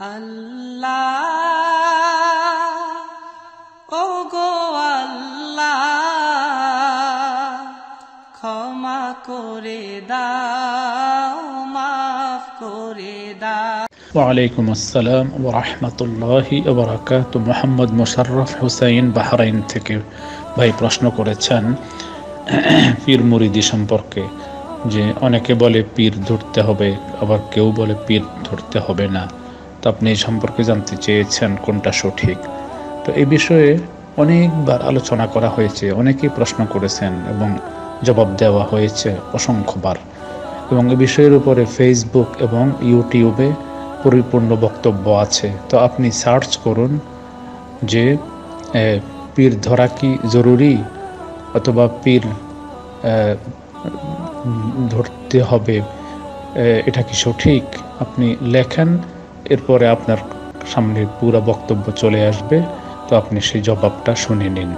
আল্লাহ ও গো আল্লাহ, ক্ষমা করে দাও, মাফ করে দাও। ওয়ালাইকুম আসসালাম ও রহমতুল্লাহি ওবরাকাত মোহাম্মদ মোশাররফ হুসাইন বাহরাইন থেকে ভাই প্রশ্ন করেছেন পীর মুরিদি সম্পর্কে যে অনেকে বলে পীর ধরতে হবে, আবার কেউ বলে পীর ধরতে হবে না। আপনি এই সম্পর্কে জানতে চেয়েছেন কোনটা সঠিক। তো এই বিষয়ে অনেকবার আলোচনা করা হয়েছে, অনেকেই প্রশ্ন করেছেন এবং জবাব দেওয়া হয়েছে অসংখ্যবার। এবং এ বিষয়ের উপরে ফেসবুক এবং ইউটিউবে পরিপূর্ণ বক্তব্য আছে। তো আপনি সার্চ করুন যে পীর ধরা কি জরুরি অথবা পীর ধরতে হবে এটা কি সঠিক? আপনি লেখেন এরপরে আপনার সামনে পুরো বক্তব্য চলে আসবে। তো আপনি সেই জবাবটা শুনে নিন।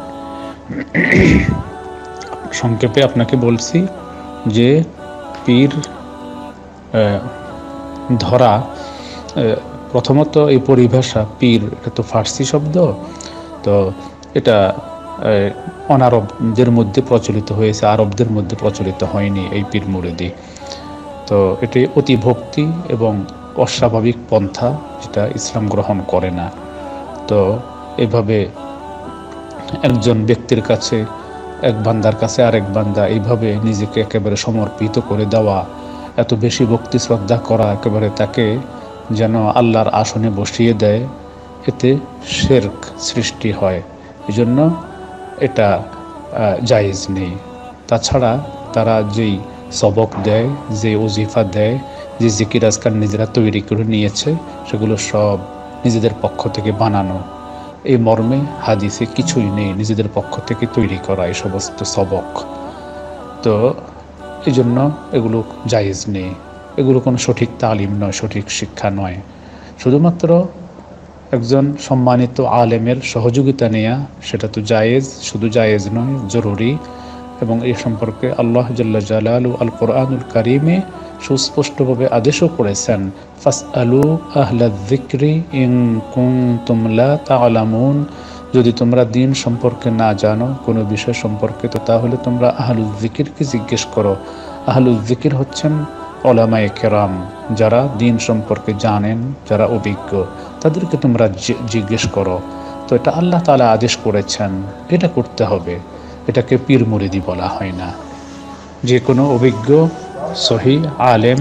সংক্ষেপে আপনাকে বলছি যে পীর ধরা প্রথমত এই পরিভাষা পীর, এটা তো ফার্সি শব্দ, তো এটা অনারবদের মধ্যে প্রচলিত হয়েছে, আরবদের মধ্যে প্রচলিত হয়নি এই পীর মুরিদি। তো এটি অতি ভক্তি এবং অস্বাভাবিক পন্থা যেটা ইসলাম গ্রহণ করে না। তো এভাবে একজন ব্যক্তির কাছে এক বান্দার কাছে আরেক বান্দা এইভাবে নিজেকে একেবারে সমর্পিত করে দেওয়া এত বেশি ভক্তি শ্রদ্ধা করা একেবারে তাকে যেন আল্লাহর আসনে বসিয়ে দেয় এতে শেরক সৃষ্টি হয়। এজন্য এটা আহ, জায়েজ নেই। তাছাড়া তারা যেই সবক দেয় যে ওজিফা দেয় যে জিকির আজকাল নিজেরা তৈরি করে নিয়েছে, সেগুলো সব নিজেদের পক্ষ থেকে বানানো। এই মর্মে হাদিসে কিছুই নেই নিজেদের পক্ষ থেকে তৈরি করা এই সমস্ত সবক। তো এই জন্য এগুলো জায়েজ নেই। এগুলো কোনো সঠিক তালিম নয়, সঠিক শিক্ষা নয়। শুধুমাত্র একজন সম্মানিত আলেমের সহযোগিতা নেয়া, সেটা তো জায়েজ, শুধু জায়েজ নয়, জরুরি। এবং এই সম্পর্কে আল্লাহ জাল্লা জালালু আল কোরআনুল কারিমে সুস্পষ্টভাবে আদেশও করেছেন ফাস আলু আহলা জিক্রি ইং কুং তুমলা তালামুন যদি তোমরা দিন সম্পর্কে না জানো, কোনো বিষয় সম্পর্কে, তো তাহলে তোমরা আহলুল জিকিরকে জিজ্ঞেস করো। আহলুল জিকির হচ্ছেন ওলামায়ে কেরাম, যারা দিন সম্পর্কে জানেন, যারা অভিজ্ঞ, তাদেরকে তোমরা জিজ্ঞেস করো। তো এটা আল্লাহ তালা আদেশ করেছেন, এটা করতে হবে। এটাকে পীর মুরিদি বলা হয় না। যে কোনো অভিজ্ঞ সহি আলেম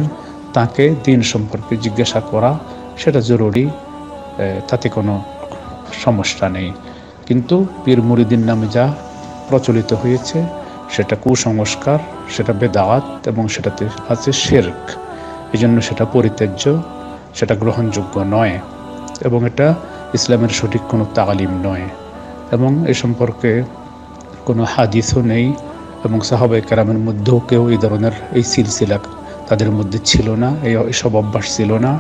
তাকে দিন সম্পর্কে জিজ্ঞাসা করা, সেটা জরুরি তাতে কোনো সমস্যা নেই। কিন্তু পীর মুরিদিন নামে যা প্রচলিত হয়েছে, সেটা কুসংস্কার, সেটা বেদাওয়াত এবং সেটাতে আছে শেরক। এই জন্য সেটা পরিত্যাজ্য, সেটা গ্রহণযোগ্য নয় এবং এটা ইসলামের সঠিক কোনো তালিম নয় এবং এ সম্পর্কে কোনো হাদিসও নেই। এবং সাহাবাই কেরামের মধ্যেও কেউ এই ধরনের এই সিলসিলা তাদের মধ্যে ছিল না, এই এসব অভ্যাস ছিল না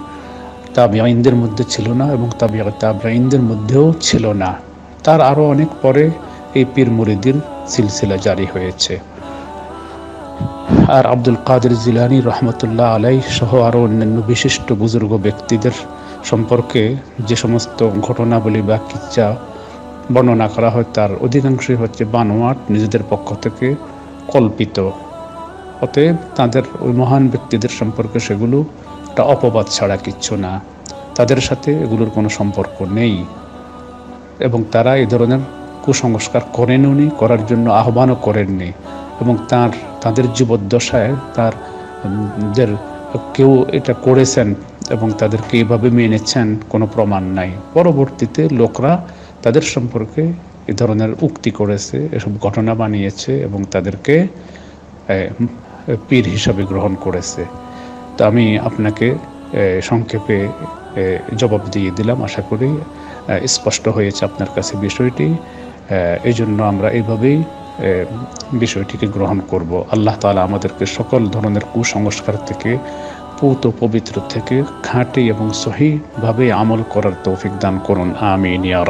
তাবিআইনদের মধ্যে ছিল না এবং তাবিয়া তাবিআইনদের মধ্যেও ছিল না। তার আরও অনেক পরে এই পীর মুরিদির সিলসিলা জারি হয়েছে। আর আব্দুল কাদের জিলানি রহমতুল্লাহ আলাই সহ আরও অন্যান্য বিশিষ্ট বুজুর্গ ব্যক্তিদের সম্পর্কে যে সমস্ত ঘটনাবলী বা কিচ্ছা বর্ণনা করা হয়, তার অধিকাংশই হচ্ছে বানোয়াট নিজেদের পক্ষ থেকে কল্পিত। অতএব তাদের ওই মহান ব্যক্তিদের সম্পর্কে সেগুলো একটা অপবাদ ছাড়া কিচ্ছু না। তাদের সাথে এগুলোর কোনো সম্পর্ক নেই। এবং তারা এই ধরনের কুসংস্কার করেননি করার জন্য আহ্বানও করেননি। এবং তার, তাদের জীবদ্দশায় তার দের কেউ এটা করেছেন এবং তাদেরকে এইভাবে মেনেছেন কোনো প্রমাণ নাই। পরবর্তীতে লোকরা তাদের সম্পর্কে এ ধরনের উক্তি করেছে, এসব ঘটনা বানিয়েছে এবং তাদেরকে পীর হিসাবে গ্রহণ করেছে। তো আমি আপনাকে সংক্ষেপে জবাব দিয়ে দিলাম। আশা করি স্পষ্ট হয়েছে আপনার কাছে বিষয়টি। এই জন্য আমরা এইভাবেই বিষয়টিকে গ্রহণ করব। আল্লাহ তাআলা আমাদেরকে সকল ধরনের কুসংস্কার থেকে, পৌত পবিত্র থেকে খাঁটি এবং সহিভাবে আমল করার তৌফিক দান করুন। আমিন ইয়া